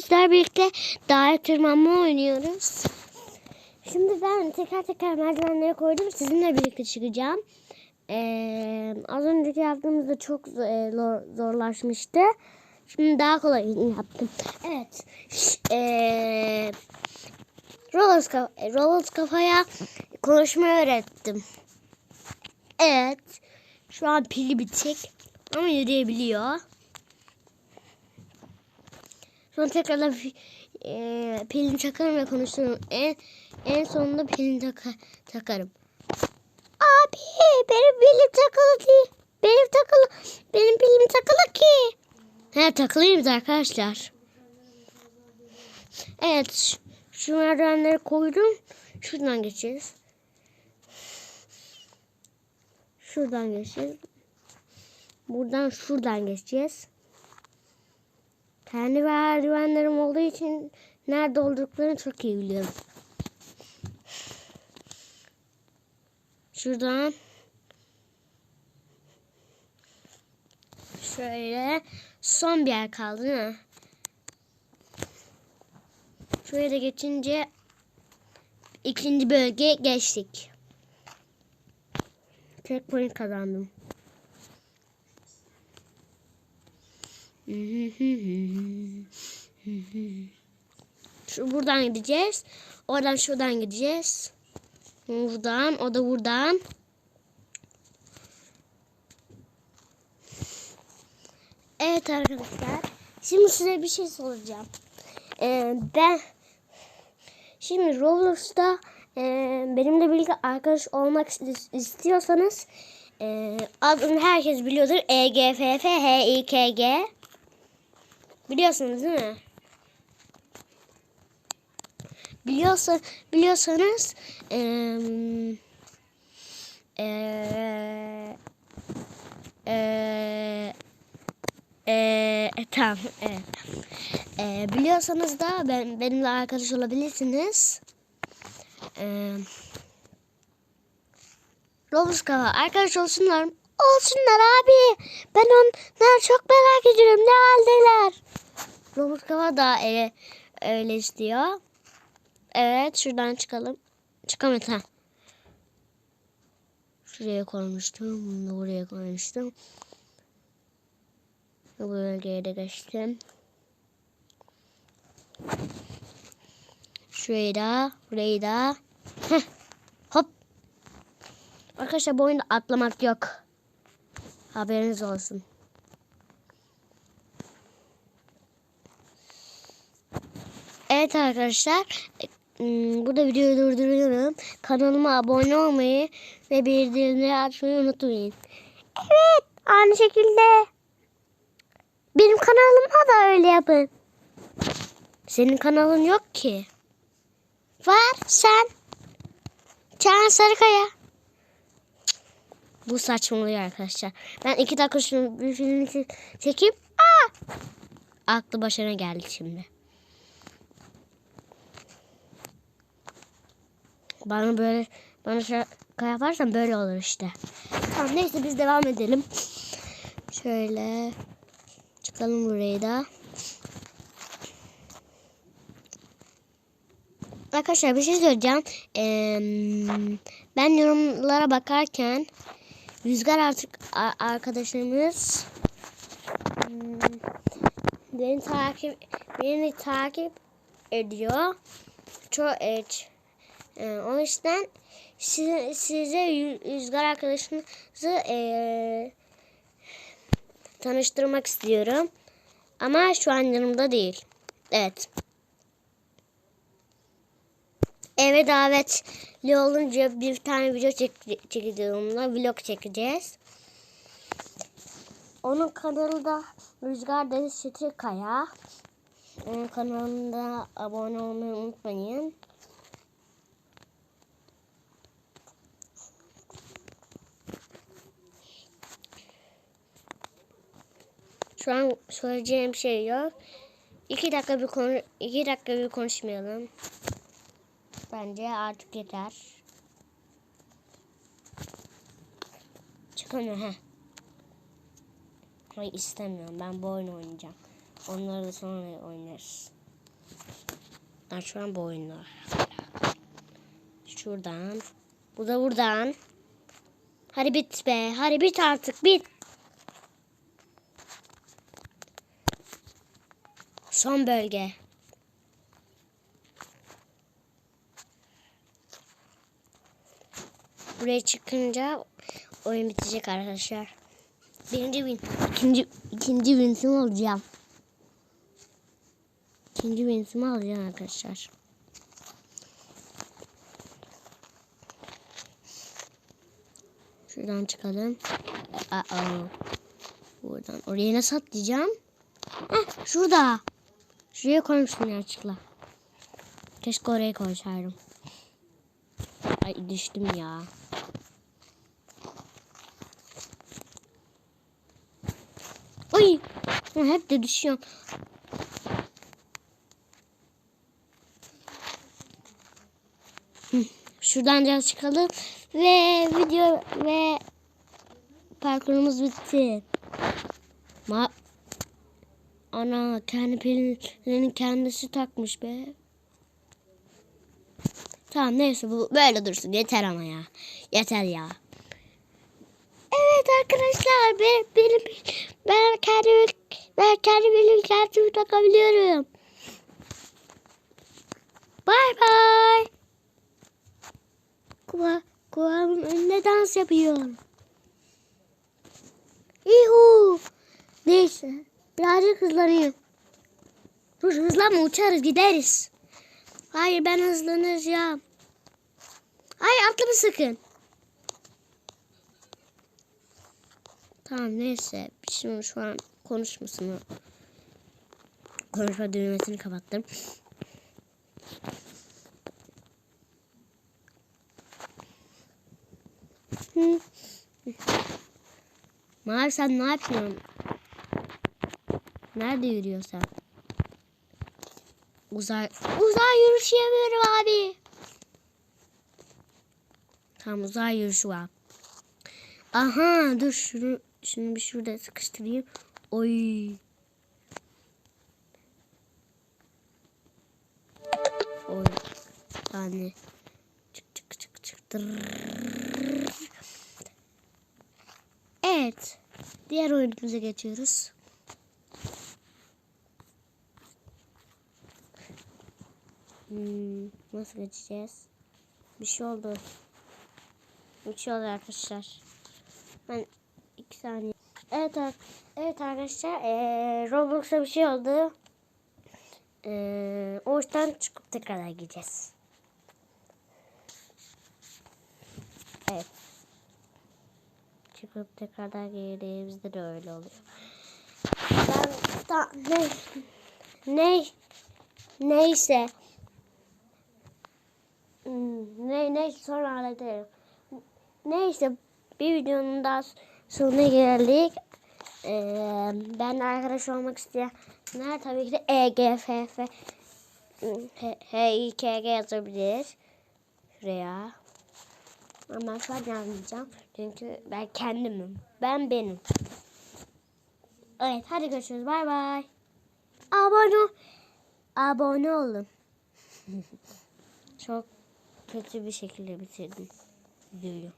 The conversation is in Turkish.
sizler birlikte dağa tırmanma oynuyoruz. Şimdi ben tekrar tekrar merdivenleri koydum. Sizinle birlikte çıkacağım. Ee, az önceki yaptığımızda çok e, zor- zorlaşmıştı. Şimdi daha kolay yaptım. Evet. Ee, Rollers, kaf- Rollers kafaya konuşmayı öğrettim. Evet. Şu an pili bitik. Ama yürüyebiliyor. Sonra tekrardan e, pilini takarım ve konuşurum. En, en sonunda pilini taka, takarım. Abi benim pilim takılı değil. Benim takılı. Benim pilim takılı ki. He takılıyız arkadaşlar. Evet. Şu merdivenleri koydum. Şuradan geçeceğiz. Şuradan geçeceğiz. Buradan şuradan geçeceğiz. Kendi merdivenlerim olduğu için nerede olduklarını çok iyi biliyorum. Şuradan şöyle son bir yer kaldı değil mi? Şuraya da geçince ikinci bölgeye geçtik. Tek point kazandım. Şu buradan gideceğiz. Oradan şuradan gideceğiz. Buradan, o da buradan. Evet arkadaşlar. Şimdi size bir şey soracağım. Ee, ben şimdi Roblox'ta e, benimle birlikte arkadaş olmak is- istiyorsanız e, adını herkes biliyordur. EGFF HIKG. Biliyorsunuz değil mi? Biliyorsa, biliyorsanız eee eee eee tamam evet. Eee, biliyorsanız da ben benimle arkadaş olabilirsiniz. Eee Roblox arkadaş olsunlar? Olsunlar abi. Ben onları çok merak ediyorum. Ne haldeler? Roblox kafa da e, öyle istiyor. Evet şuradan çıkalım. Çıkamadı ha. Şuraya koymuştum. Bunu buraya koymuştum. Bu bölgeye de geçtim. Şurayı da, burayı da. Heh. Hop. Arkadaşlar bu oyunda atlamak yok. Haberiniz olsun. Evet arkadaşlar. hmm, Burada videoyu durduruyorum. Kanalıma abone olmayı ve bildirimleri açmayı unutmayın. Evet. Aynı şekilde benim kanalıma da öyle yapın. Senin kanalın yok ki. Var sen. Can Sarıkaya. Bu saçmalıyor arkadaşlar. Ben iki dakika şunu bir filmi çe- çekeyim. Aa! Aklı başına geldi şimdi. Bana böyle bana şaka yaparsan böyle olur işte. Tamam neyse biz devam edelim. Şöyle çıkalım burayı da. Arkadaşlar bir şey söyleyeceğim. Ee, ben yorumlara bakarken Rüzgar artık arkadaşımız hmm, beni takip beni takip ediyor. Çok evet. Ee, o yüzden size, size Rüzgar arkadaşınızı ee, tanıştırmak istiyorum. Ama şu an yanımda değil. Evet. Eve davetli olunca bir tane video çek çekeceğiz onunla. Vlog çekeceğiz. Onun kanalı da Rüzgar Deniz Kaya. Onun kanalına abone olmayı unutmayın. Şu an söyleyeceğim şey yok. İki dakika bir konu iki dakika bir konuşmayalım. Bence artık yeter. Çıkamıyor he. Hayır istemiyorum. Ben bu oyunu oynayacağım. Onları da sonra oynarız. Ben şu an bu oyunda. Şuradan. Bu da buradan. Hadi bit be. Hadi bit artık bit. Son bölge. Buraya çıkınca oyun bitecek arkadaşlar. Birinci win. İkinci, ikinci wins'im olacağım. İkinci wins'imi alacağım arkadaşlar. Şuradan çıkalım. Aa, buradan. Oraya nasıl atlayacağım? Heh, şurada. Şuraya koymuştum yanlışlıkla. Keşke oraya koysaydım. Ay düştüm ya. Oy. Ya Hep de düşüyorum. Şuradan biraz çıkalım ve video ve parkurumuz bitti. Ma Ana kendi pelerini kendisi takmış be. Tamam neyse bu böyle dursun yeter ama ya. Yeter ya. Evet arkadaşlar ben, benim ben kendi ben kendi kendimi takabiliyorum. Bay bay. Kuva, kulağımın önünde dans yapıyorum. Yuhu. Neyse. Birazcık hızlanayım. Dur hızlanma uçarız gideriz. Hayır ben hızlanacağım. Hayır atlama sakın. Tamam neyse. Şimdi şu an konuşmasını konuşma düğmesini kapattım. Mavi sen ne yapıyorsun? Nerede yürüyorsun? Uzay uzay yürüyüşü yapıyorum abi. Tamam uzay yürüyüşü var. Aha dur şunu şunu bir şurada sıkıştırayım. Oy. Oy. Tane. Çık çık çık çık. Tırrrr. Evet. Diğer oyunumuza geçiyoruz. Hmm, nasıl geçeceğiz? Bir şey oldu. Bir şey oldu arkadaşlar. Ben iki saniye. Evet, evet arkadaşlar. Ee, Roblox'a bir şey oldu. Ee, o yüzden çıkıp tekrar gideceğiz. Evet. Çıkıp tekrardan girdiğimizde de öyle oluyor. Ben da, ne, ne, neyse. Hmm, Ne, neyse sonra hallederim. Neyse bir videonun daha sonuna geldik. Ee, ben de arkadaş olmak isteyenler tabii ki de EGFF HİKG yazabilir. Şuraya. Ama şu an yazmayacağım. Çünkü ben kendimim. Ben benim. Evet hadi görüşürüz. Bay bay. Abone abone olun. Çok kötü bir şekilde bitirdim videoyu.